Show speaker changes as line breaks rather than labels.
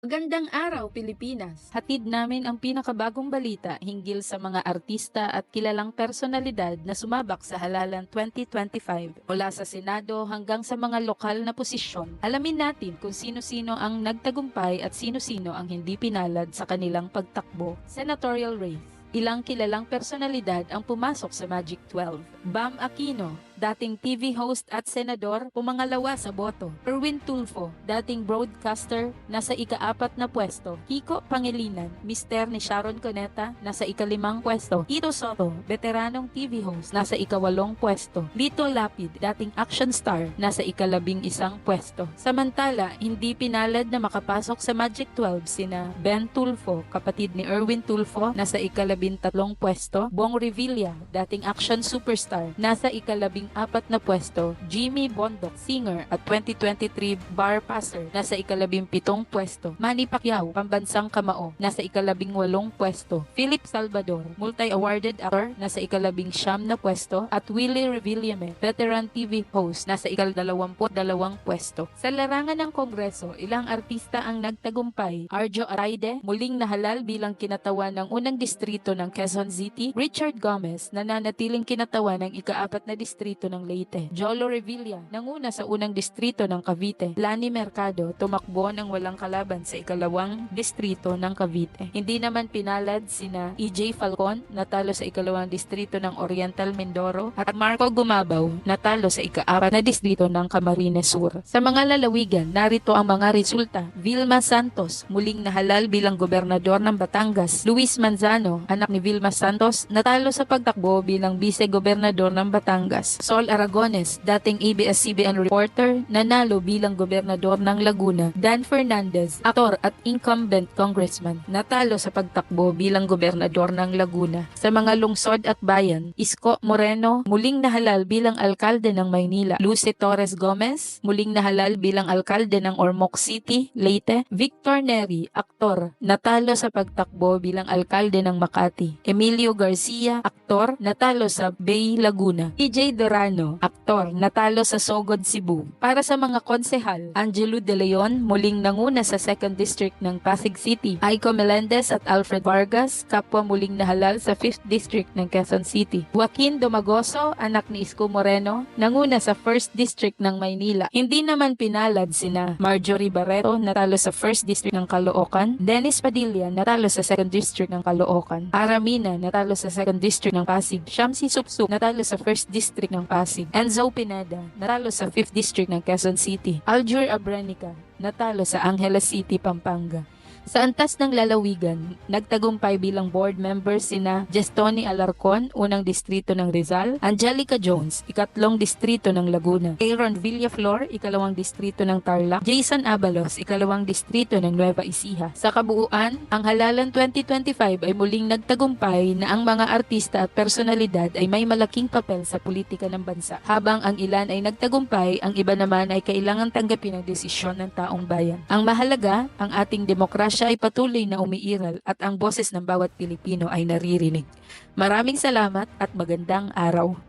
Magandang araw, Pilipinas!
Hatid namin ang pinakabagong balita hinggil sa mga artista at kilalang personalidad na sumabak sa halalan 2025 mula sa Senado hanggang sa mga lokal na posisyon. Alamin natin kung sino-sino ang nagtagumpay at sino-sino ang hindi pinalad sa kanilang pagtakbo. Senatorial race. Ilang kilalang personalidad ang pumasok sa Magic 12. Bam Aquino, dating TV host at senador, pumangalawa sa boto. Erwin Tulfo, dating broadcaster, nasa ikaapat na pwesto. Kiko Pangilinan, mister ni Sharon Cuneta, nasa ikalimang pwesto. Ito Soto, veteranong TV host, nasa ikawalong pwesto. Lito Lapid, dating action star, nasa ikalabing isang pwesto. Samantala, hindi pinalad na makapasok sa Magic 12 sina Ben Tulfo, kapatid ni Erwin Tulfo, nasa ikalabintatlong pwesto. Bong Revilla, dating action superstar, nasa ikalabing apat na pwesto. Jimmy Bondoc, singer at 2023 bar passer, nasa ikalabing pitong pwesto. Manny Pacquiao, pambansang kamao, nasa ikalabing walong pwesto. Philip Salvador, multi-awarded actor, nasa ikalabing siyam na pwesto. At Willie Revillame, veteran TV host, nasa ikaldalawamput dalawang pwesto. Sa larangan ng Kongreso, ilang artista ang nagtagumpay. Arjo Araide, muling nahalal bilang kinatawan ng unang distrito ng Quezon City. Richard Gomez, nananatiling kinatawan ng ikaapat na distrito ng Leyte. Jolo Revilla, nanguna sa unang distrito ng Cavite. Lani Mercado, tumakbo ng walang kalaban sa ikalawang distrito ng Cavite. Hindi naman pinalad sina EJ Falcon, natalo sa ikalawang distrito ng Oriental Mindoro, at Marco Gumabaw, natalo sa ikaapat na distrito ng Camarines Sur. Sa mga lalawigan, narito ang mga resulta. Vilma Santos, muling nahalal bilang gobernador ng Batangas. Luis Manzano, anak ni Vilma Santos, natalo sa pagtakbo bilang vice-gobernador ng Batangas. Sol Aragones, dating ABS-CBN reporter, nanalo bilang gobernador ng Laguna. Dan Fernandez, aktor at incumbent congressman, natalo sa pagtakbo bilang gobernador ng Laguna. Sa mga lungsod at bayan, Isko Moreno, muling nahalal bilang alkalde ng Maynila. Lucy Torres Gomez, muling nahalal bilang alkalde ng Ormoc City, Leyte. Victor Neri, aktor, natalo sa pagtakbo bilang alkalde ng Makati. Emilio Garcia, aktor, natalo sa Bay Laguna. EJ Dorano, aktor, natalo sa Sogod, Cebu. Para sa mga konsehal, Angelo De Leon, muling nanguna sa 2nd District ng Pasig City. Aiko Melendez at Alfred Vargas, kapwa muling nahalal sa 5th District ng Quezon City. Joaquin Domagoso, anak ni Isko Moreno, nanguna sa 1st District ng Maynila. Hindi naman pinalad sina Marjorie Barreto, natalo sa 1st District ng Caloocan. Dennis Padilla, natalo sa 2nd District ng Caloocan. Aramina, natalo sa 2nd District ng Pasig. Shamsi Supsup, natalo sa 1st District ng Pasig. Enzo Pineda, natalo sa 5th District ng Quezon City. Aljur Abrenica, natalo sa Angeles City, Pampanga. Sa antas ng lalawigan, nagtagumpay bilang board member sina Gestoni Alarcon, unang distrito ng Rizal, Angelica Jones, ikatlong distrito ng Laguna, Aaron Villaflor, ikalawang distrito ng Tarlac, Jason Abalos, ikalawang distrito ng Nueva Ecija. Sa kabuuan, ang halalan 2025 ay muling nagtagumpay na ang mga artista at personalidad ay may malaking papel sa politika ng bansa. Habang ang ilan ay nagtagumpay, ang iba naman ay kailangan tanggapin ang desisyon ng taong bayan. Ang mahalaga, ang ating demokrasya ay patuloy na umiiral at ang boses ng bawat Pilipino ay naririnig. Maraming salamat at magandang araw.